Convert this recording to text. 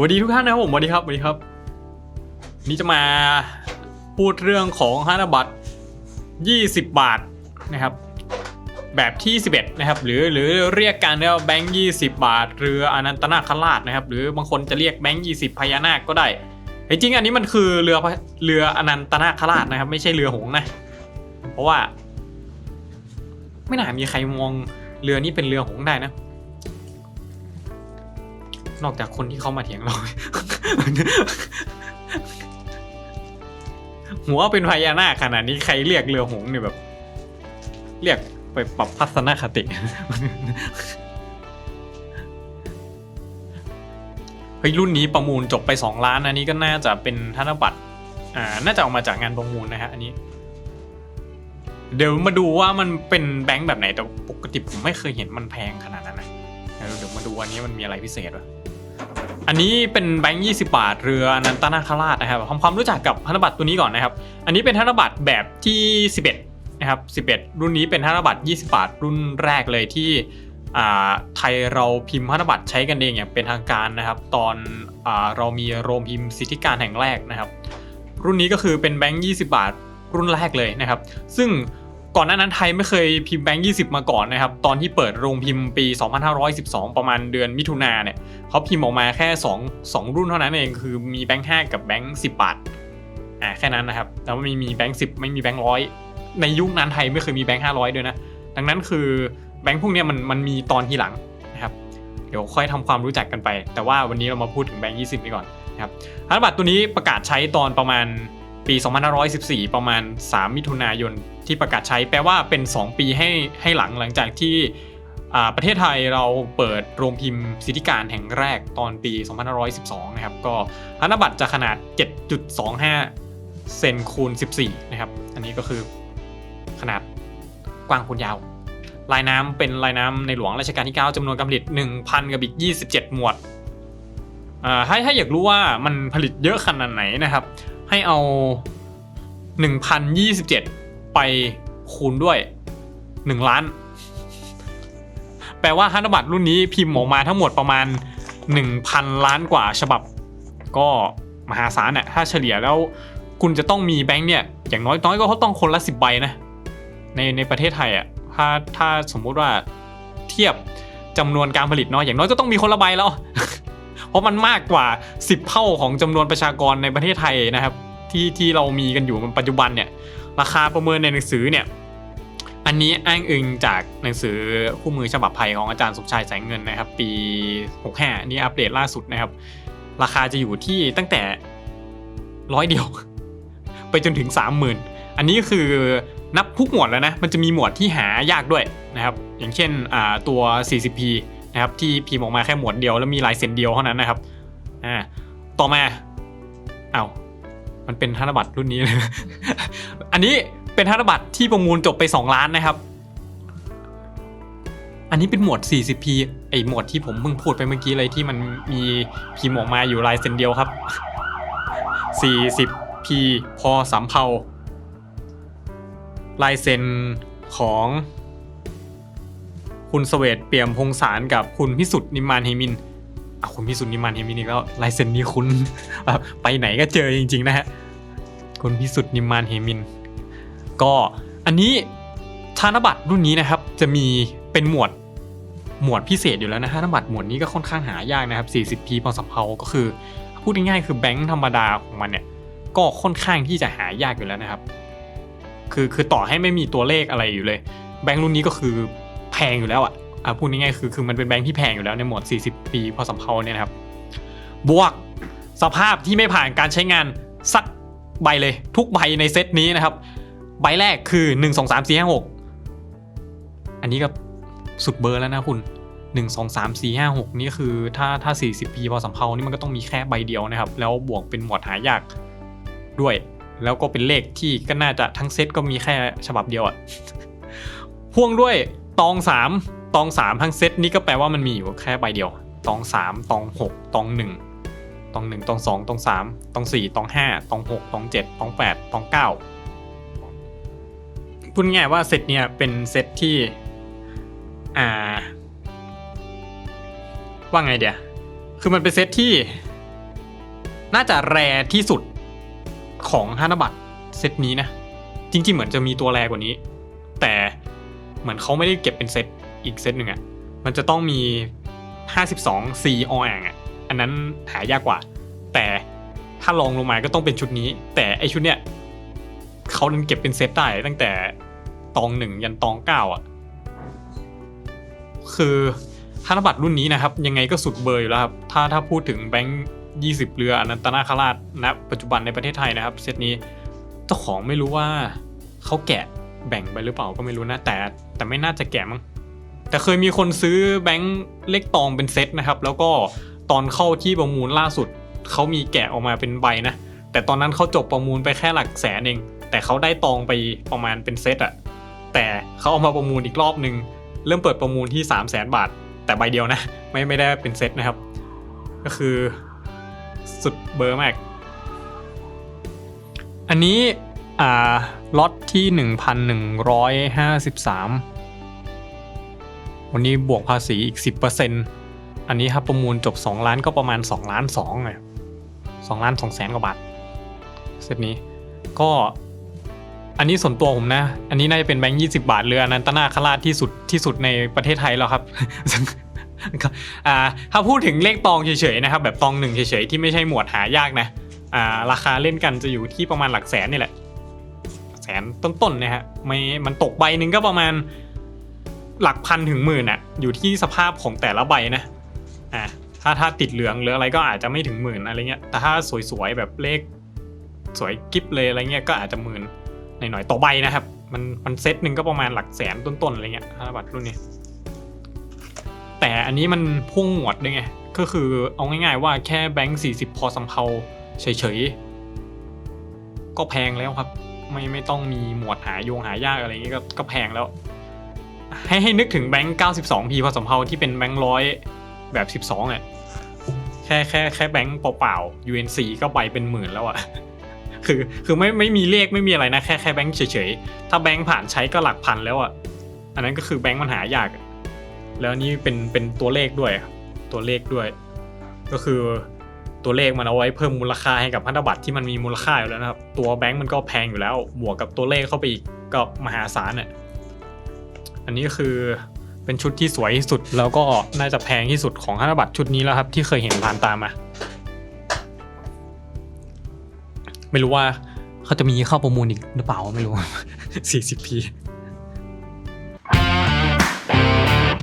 สวัสดีทุกท่านนะครับผมสวัสดีครับสวัสดีครับ นี่จะมาพูดเรื่องของธนบัตร20 บาทนะครับ แบบที่ 11 นะครับ หรือหรือเรียกกันว่าแบงค์20 บาทหรืออนันตนาคราชนะครับ หรือบางคนจะเรียกแบงค์20 พญานาคก็ได้จริงอันนี้มันคือเรือเรืออนันตนาคราชนะครับ ไม่ใช่เรือหงนะ เพราะว่า ไม่น่ามีใครมองเรือนี้เป็นเรือหงได้นะ นอกจากคนที่เขามาเถียงเรา หัวเป็นพญานาคขนาดนี้ใครเรียกเรือหงส์เนี่ยแบบ เรียกไปปรับพัฒนคติ เฮ้ยรุ่นนี้ประมูลจบไป 2 ล้าน อันนี้ก็น่าจะเป็นธนบัตร อ่า น่าจะออกมาจากงานประมูลนะฮะอันนี้ เดี๋ยวมาดูว่ามันเป็นแบงค์แบบไหนแต่ปกติผมไม่เคยเห็นมันแพงขนาดนั้นนะเดี๋ยวเดี๋ยวมาดูอันนี้มันมีอะไรพิเศษวะ อันนี้เป็นแบงค์20บาทเรือนันตนาคราชนะครับทำความรู้จักกับธนบัตรตัวนี้ก่อนนะครับ อันนี้เป็นธนบัตรแบบที่ 11 นะครับ 11 รุ่นนี้เป็นธนบัตร20 บาท รุ่นแรกเลยที่ไทยเราพิมพ์ธนบัตรใช้กันเองอย่างเป็นทางการนะครับ ตอนอเรามีโรงพิมพ์สิทธิการแห่งแรกนะครับ รุ่นนี้ก็คือเป็นแบงค์20 บาทรุ่นแรกเลยนะครับ ซึ่ง ก่อนหน้านั้นไทยไม่เคยพิมพ์แบงค์20 มาก่อนนะครับ ตอนที่เปิดโรงพิมพ์ปี 2512 ประมาณเดือนมิถุนาเนี่ยเขาพิมพ์ออกมาแค่ 2 2 รุ่นเท่านั้นเอง คือมีแบงค์ 5 กับแบงค์ 10 บาท อ่าแค่นั้นนะครับ แต่ว่าไม่มีแบงค์ 10 ไม่มีแบงค์ร้อยในยุคนั้นไทยไม่เคยมีแบงค์ 500 ด้วยนะ ดังนั้นคือแบงค์พวกเนี้ยมันมันมีตอนทีหลังนะครับ เดี๋ยวค่อยทำความรู้จักกันไป แต่ว่าวันนี้เรามาพูดถึงแบงค์ 20นี้ก่อนนะครับธนบัตรตัวนี้ประกาศใช้ตอนประมาณ ปี 2514 ประมาณ 3 มิถุนายนที่ประกาศใช้ แปลว่าเป็น 2 ปีให้ให้หลังหลังจากที่อ่าประเทศไทยเราเปิดโรงพิมพ์สิทธิการแห่งแรกตอนปี 2512 นะครับ ก็ธนบัตรจะขนาด 7.25 เซนคูณ 14 นะครับ อันนี้ก็คือขนาดกว้างคูณยาว ลายน้ำเป็นลายน้ำในหลวงรัชกาลที่ 9จำนวนการผลิต 1,000 กับอีก 27 หมวดอ่าถ้าถ้อยากรู้ว่ามันผลิตเยอะขนาดไหนนะครับ ให้เอา 1,027 ไปคูณด้วย 1 ล้าน แปลว่าธนบัตรรุ่นนี้พิมพ์ออกมาทั้งหมดประมาณ 1,000 ล้านกว่าฉบับ ก็มหาศาลน่ะถ้าเฉลี่ยแล้วคุณจะต้องมีแบงค์เนี่ย อย่างน้อยน้อยก็ต้องคนละ 10 ใบนะ ในในประเทศไทยอะถ้าถ้าสมมุติว่าเทียบจำนวนการผลิตเนาะอย่างน้อยก็ต้องมีคนละใบแล้ว เพราะมันมากกว่า 10 เท่าของจำนวนประชากรในประเทศไทยนะครับ ที่ที่เรามีกันอยู่ปัจจุบันเนี่ยราคาประเมินในหนังสือเนี่ยอันนี้อ้างอิงจากหนังสือคู่มือฉบับไทยของอาจารย์สมชายแสงเงินนะครับ ปี 65 นี่อัปเดตล่าสุดนะครับ ราคาจะอยู่ที่ตั้งแต่ร้อยเดียว ไปจนถึง 30,000 อันนี้คือนับทุกหมวดแล้วนะ มันจะมีหมวดที่หายากด้วยนะครับ อย่างเช่นตัว 40p นะครับที่พิมพ์ออกมาแค่หมวดเดียวแล้วมีลายเซ็นเดียวเท่านั้นนะครับอ่าต่อมาเอาวมันเป็นธนบัตรรุ่นนี้เลยอันนี้เป็นธนบัตรที่ประมูลจบไป 2 ล้านนะครับ อันนี้เป็นหมวด 40p ไอหมวดที่ผมเพิ่งพูดไปเมื่อกี้เลยที่มันมีพิมพ์ออกมาอยู่ลายเซ็นเดียวครับ 40p พอสำเภาลายเซ็นของ คุณสเวตเปี่ยมพงสารกับคุณพิสุทธิ์นิมานเฮมินอะคุณพิสุทธิ์นิมานเฮมินอีกแล้วลายเซ็นนี้คุณไปไหนก็เจอจริง ๆ นะฮะคุณพิสุทธิ์นิมานเฮมิน ก็อันนี้ธนบัตรรุ่นนี้นะครับ จะมีเป็นหมวดหมวดพิเศษอยู่แล้วนะธนบัตรหมวดนี้ก็ค่อนข้างหายากนะครับ 40p พอสำเภาก็คือ พูดง่ายๆคือแบงค์ธรรมดาของมันเนี่ยก็ค่อนข้างที่จะหายากอยู่แล้วนะครับ คือคือต่อให้ไม่มีตัวเลขอะไรอยู่เลย แบงค์รุ่นนี้ก็คือ พงอยู่แล้วอะอะพูดง่ายๆคือคือมันเป็นแบงค์ที่แพงอยู่แล้วในหมวด 40 ปีพอสำเภาเนี่ยนะครับ บวกสภาพที่ไม่ผ่านการใช้งานสักใบเลยทุกใบในเซตนี้นะครับ ใบแรกคือ 1 2 3 4 5 6 อันนี้ก็สุดเบอร์แล้วนะคุณ 1 2 3 4 5 6 นี่คือถ้าถ้า 40 ปีพอสำเภานี่มันก็ต้องมีแค่ใบเดียวนะครับ แล้วบวกเป็นหมวดหายากด้วย แล้วก็เป็นเลขที่ก็น่าจะทั้งเซตก็มีแค่ฉบับเดียวอะพ่วงด้วย ตอง3ตอง3ทั้งเซตนี่ก็แปลว่ามันมีอยู่แค่ใบเดียว ตอง3ตอง6ตอง1ตอง1ตอง2ตอง3ตอง4ตอง5ตอง6ตอง7ตอง8ตอง9พูดง่ายว่าเซตเนี่ยเป็นเซตที่ อ่า ว่าไงเดียวคือมันเป็นเซตที่ น่าจะแรที่สุดของธนบัตรเซตนี้นะ จริงๆ เหมือนจะมีตัวแรกว่านี้ แต่ เหมือนเขาไม่ได้เก็บเป็นเซตอีกเซตหนึ่งอะ่ะมันจะต้องมี 52 C ออ่างอะอันนั้นหายากกว่า แต่ถ้าลองลงมาก็ต้องเป็นชุดนี้ แต่ไอชุดเนี้ยเขานั้นเก็บเป็นเซตได้ตั้งแต่ตองหนึ่งยันตองเก้าอะ คือธนบัตรรุ่นนี้นะครับ ยังไงก็สุดเบอร์อยู่แล้วครับ ถ้าถ้าพูดถึงแบงค์20เรืออนันตนาคราชณปัจจุบันในประเทศไทยนะครับ เซตนี้เจ้าของไม่รู้ว่าเขาแกะ แบ่งไปหรือเปล่าก็ไม่รู้นะ แต่แต่ไม่น่าจะแกะมั้งแต่เคยมีคนซื้อแบงค์เลขตองเป็นเซตนะครับ แล้วก็ตอนเข้าที่ประมูลล่าสุดเขามีแกะออกมาเป็นใบนะ แต่ตอนนั้นเขาจบประมูลไปแค่หลักแสนเอง แต่เขาได้ตองไปประมาณเป็นเซตอะแต่เขาเอามาประมูลอีกรอบหนึ่งเริ่มเปิดประมูลที่ 3 0 0แสนบาท แต่ใบเดียวนะ ไม่ไม่ได้เป็นเซตนะครับ ก็คือสุดเบอร์มาก อันนี้ อ่าล็อตที่ 1,153 วันนี้บวกภาษีอีก 10%อันนี้ครับประมูลจบ 2 ล้านก็ประมาณ 2 ล้าน2เลย2ล้าน2แสนกว่าบาทเซตนี้ก็อันนี้ส่วนตัวผมนะ อันนี้น่าจะเป็นแบงค์20บาทเรืออนันตนาคราชที่สุดที่สุดในประเทศไทยแล้วครับอ่าถ้าพูดถึงเลขตองเฉยๆนะครับ แบบตองหนึ่งเฉยๆที่ไม่ใช่หมวดหายากนะอ่าราคาเล่นกันจะอยู่ที่ประมาณหลักแสนนี่แหละ แสนต้นๆนะฮะไม่มันตกใบหนึ่งก็ประมาณหลักพันถึงหมื่นอะอยู่ที่สภาพของแต่ละใบนะอ่าถ้าถ้าติดเหลืองหรืออะไรก็อาจจะไม่ถึงหมื่นอะไรเงี้ยแต่ถ้าสวยๆแบบเลขสวยกิฟเลยอะไรเงี้ยก็อาจจะหมื่นหน่อยๆต่อใบนะครับ มันมันเซตหนึ่งก็ประมาณหลักแสนต้นๆอะไรเงี้ยธนบัตรรุ่นนี้แต่อันนี้มันพุ่งหมวดด้วยไงก็คือเอาง่ายๆว่าแค่แบงค์40 พอสำเพาเฉยๆก็แพงแล้วครับ ไม่ไม่ต้องมีหมวดหายงหายากอะไรอย่างงี้ก็ก็แพงแล้ว ให้ให้นึกถึงแบงค์92 p พอสำเพาที่เป็นแบงค์ร้อยแบบ 12อะแค่แค่แค่แบงค์เปล่าๆ UNC ก็ใบเป็นหมื่นแล้วอะคือคือไม่ไม่มีเลขไม่มีอะไรนะแค่แค่แบงค์เฉยๆ ถ้าแบงค์ผ่านใช้ก็หลักพันแล้วอะอันนั้นก็คือแบงค์มันหายากอะแล้วนี่เป็นเป็นตัวเลขด้วย ตัวเลขด้วย ก็คือ ตัวเลขมันเอาไว้เพิ่มมูลค่าให้กับพันธบัตรที่มันมีมูลค่าอยู่แล้วนะครับ ตัวแบงก์มันก็แพงอยู่แล้ว บวกกับตัวเลขเข้าไปอีกก็มหาศาลเนี่ยอันนี้คือเป็นชุดที่สวยที่สุดแล้วก็น่าจะแพงที่สุดของพันธบัตรชุดนี้แล้วครับที่เคยเห็นผ่านตามาไม่รู้ว่าเขาจะมีเข้าประมูลอีกหรือเปล่าไม่รู้ 40 p